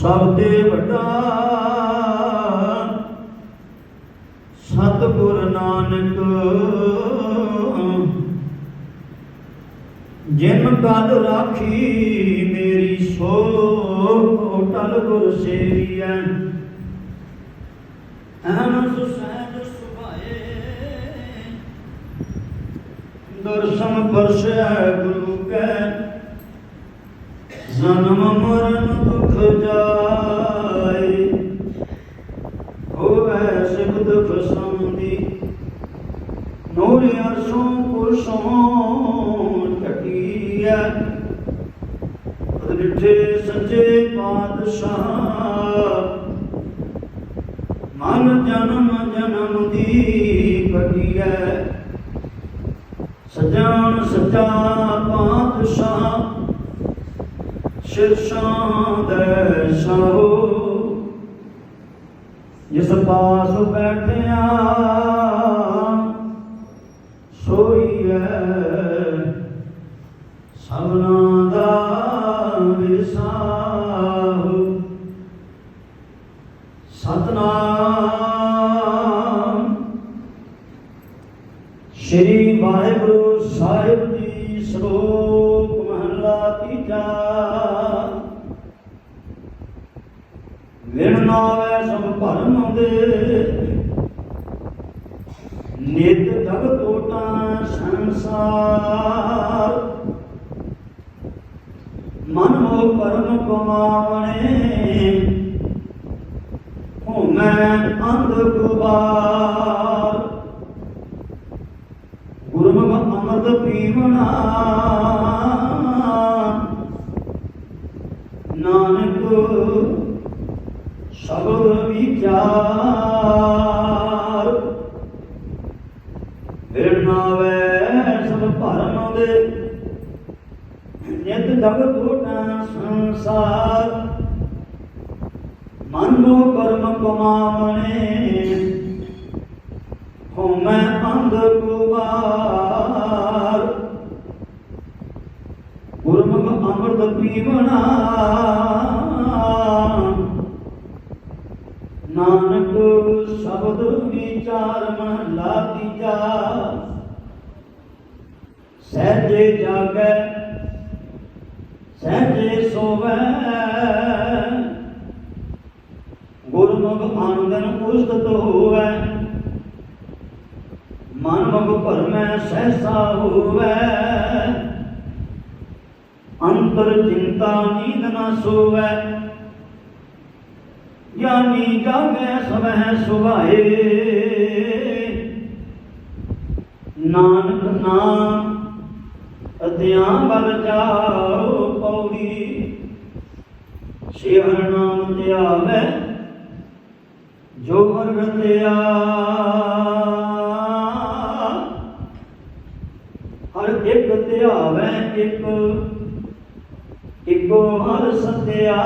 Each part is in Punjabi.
ਸਭ ਤੇ ਵੱਡਾ ਸਤਿਗੁਰ ਨਾਨਕ। ਜਿਨ ਕਲ ਰਾਖੀ ਮੇਰੀ ਸੋ ਟਲ ਗੁਰ ਸੇਵੀਐ। ਅਨਸ ਸਹਿਜ ਸੁਭਾਏ, ਦਰਸ਼ਨ ਪਰਸੈ ਗੁਰੂ ਕੈ। ਜਨਮ ਮਰਨ ਜਾਏ। ਹੋਵੇ ਸਿਖ ਦੁਖ ਸੰਦੀ ਨੂਰਿਆ ਸੋ ਟਕੀਐ ਰਿਠੇ ਸੱਚੇ ਪਾਤਸ਼ਾਹ, ਮਨ ਜਨਮ ਜਨਮ ਦੀ ਕਟੀਐ ਸਜਾਨ ਸੱਚਾ ਪਾਤਸ਼ਾਹ ਸ਼ਿਰਸ਼ਾਂ ਦੇ ਸਾਹੋ ਜਿਸ ਪਾਸ ਬੈਠਿਆ ਸੋਈ ਹੈ ਸਭਨਾ ਦਾ ਵਿਸਾਹੋ। ਸਤਨਾਮ ਸ਼੍ਰੀ ਵਾਹਿਗੁਰੂ ਸਾਹਿਬ ਜੀ ਸ਼ਲੋਕ ਮਹਲਾ ਤੀਜਾ ਵਿਣ ਨਾਵੇ ਸਭ ਭਰਮ ਦੇ ਨਿਤ ਜਗ ਟੋਟਾ ਸੰਸਾਰ ਮਨ ਮੋਹ ਪਰਮ ਕਮਾਵਣੇ ਹੋਮੈ ਅੰਧ ਗੁਬਾਰ। ਗੁਰਮੁਖ ਅੰਮ੍ਰਿਤ ਪੀਵਣਾ। ਨਾਨਕ ਸ਼ਬਦ ਵਿਚਾਰ ਵਿਰਨਾਵੇ ਸਭ ਭਰਮ ਦੇ ਨਿਤ ਜਗ ਟੋਟਾ ਸੰਸਾਰ। ਮਨ ਮੋ ਕਰਮ ਕਮਾਵਣੇ ਹੋਮੈ ਅੰਧ ਕੁਵਾਰ। ਗੁਰਮੁਖ ਅੰਮ੍ਰਿਤ ਪੀਵਣਾ ਨਾਨਕ ਸ਼ਬਦ ਵਿਚਾਰ ਮਨ ਲਾਤੀਜਾ ਸਹਿਜੇ ਜਾਗੈ, ਸਹਿਜੇ ਸੋਵੈ। ਗੁਰਮੁਖ ਆਨੰਦਨ ਉਸਤਤ ਹੋਵੈ ਮਨ ਭਰਮੈ ਸਹਸਾ ਹੋਵੈ। ਅੰਤਰ ਚਿੰਤਾ ਨੀਂਦ ਨਾ ਸੋਵੈ। ਗਿਆਨੀ ਜਾਗੈ ਸਵੈ ਸੁਭਾਏ। ਨਾਨਕ ਨਾਮ ਅਧਿਆ ਬਲ ਜਾਓ ਪੌੜੀ। ਸ਼ਿਵਰ ਨਾਮ ਧਿਆਵੈ, ਜੋ ਹਰ ਰਤਿਆ। ਹਰ ਇੱਕ ਧਿਆਵੈ ਇੱਕ, ਇੱਕੋ ਹਰ ਸਤਿਆ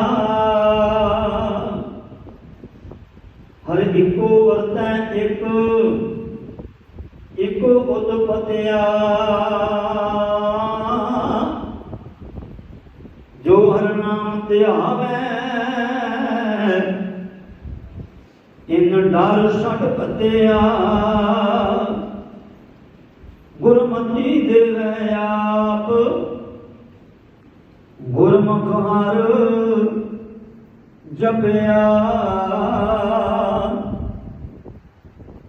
ਹਰ ਇੱਕੋ ਵਰਤੈ ਇੱਕ, ਇੱਕੋ ਉਤਪਤਿਆ ਜੋ ਹਰ ਨਾਮ ਧਿਆਵੈ ਇਨ ਡਰ ਛੱਡ ਪਤਿਆ। ਗੁਰਮਤੀ ਦੇਵੈ ਆਪ, ਗੁਰਮੁਖ ਹਰ ਜਪਿਆ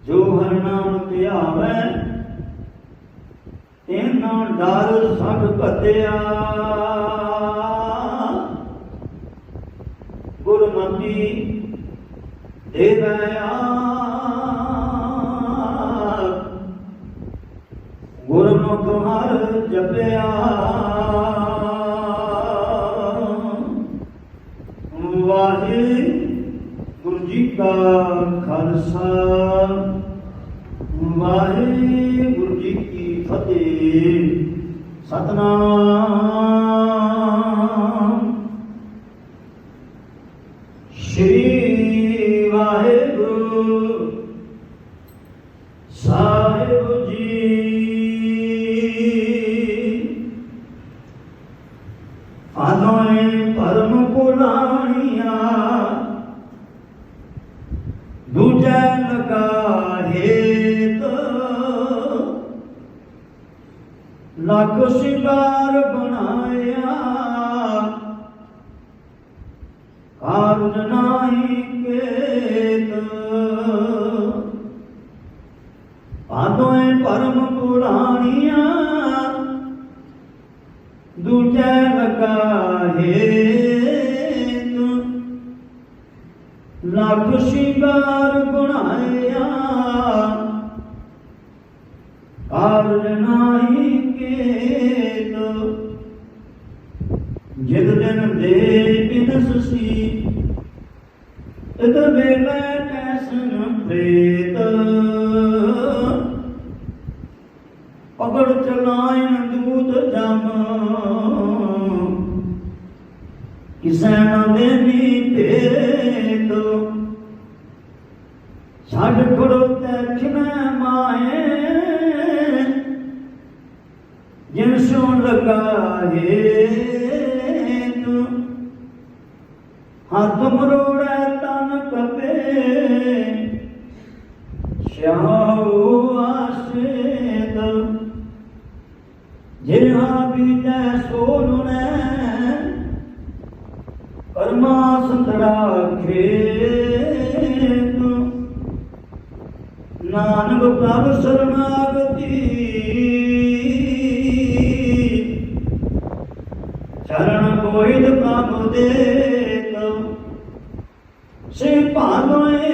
ਜੋ ਹਰ ਨਾਮ ਧਿਆਵੈ ਤੈਨਾ ਡਰ ਸਭ ਪਤਿਆ ਗੁਰਮਤਿ ਦੇਵੈ ਆਪ। ਗੁਰਮੁਖ ਹਰ ਜਪਿਆ। ਵਾਹਿਗੁਰੂ ਜੀ ਕਾ ਖਾਲਸਾ। ਵਾਹਿਗੁਰੂ ਜੀ ਕੀ ਫਤਿਹ। ਸਤਨਾਮ। ਸ਼੍ਰੀ ਵਾਹਿਗੁਰੂ ਸਾਹਿਬ ਜੀ। ਆਨੋਏ ਪਰਮ ਪੁਰਾਣੀਆਂ ਲੱਖ ਸ਼ਿੰਗਾਰ ਬਣਾਇਆ। ਕਾਰਨ ਨਾਹੀ ਜਿਤ ਦਿਨ ਦੇ ਬਿਨਸ ਸੀ ਤਦ ਵੇਲੇ ਕੈਸਨ ਪ੍ਰੇਤ। ਪਕੜ ਚਲਾਇਨ ਦੂਤ ਜਮ। ਕਿਸੈ ਨ ਦੇਨੀ ਭੇਤ। ਛੱਡ ਖੜੋ ਤੇ ਖਿਮੈ ਮਾਏ। ਜਿਨ ਸੁਣ ਲਗਾਏ ਕਰਮਾ ਸੰਤਰਾ ਖੇਤ। ਨਾਨਕ ਪ੍ਰਭ ਸਰਣਾਗਤੀ ਚਰਨ ਕੋਇਦ ਪ੍ਰਭ ਦੇਤ। ਸੇ ਭਾਲੋਏ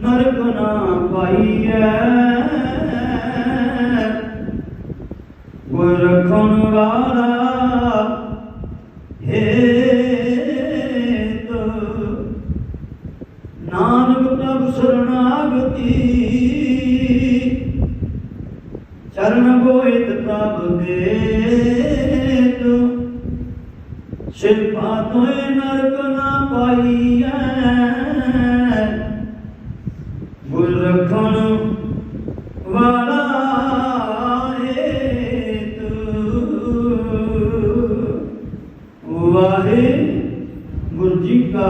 ਨਰਕ ਨਾ ਪਾਈਐ। ਗੁਰ ਰਖਣ ਵਾਲਾ ਚਰਨ ਗੋਇਤ ਪ੍ਰਭ ਦੇਤ। ਸਿਰਪਾ ਤੋਏ ਨਰਕ ਨਾ ਪਾਈਐ। ਗੁਰ ਰਖਣ ਵਾਲਾ ਏਤ ਵਾਹੇ ਗੁਰੂ ਜੀ ਕਾ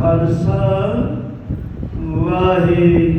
ਖਾਲਸਾ ਵਾਹਿਗੁਰੂ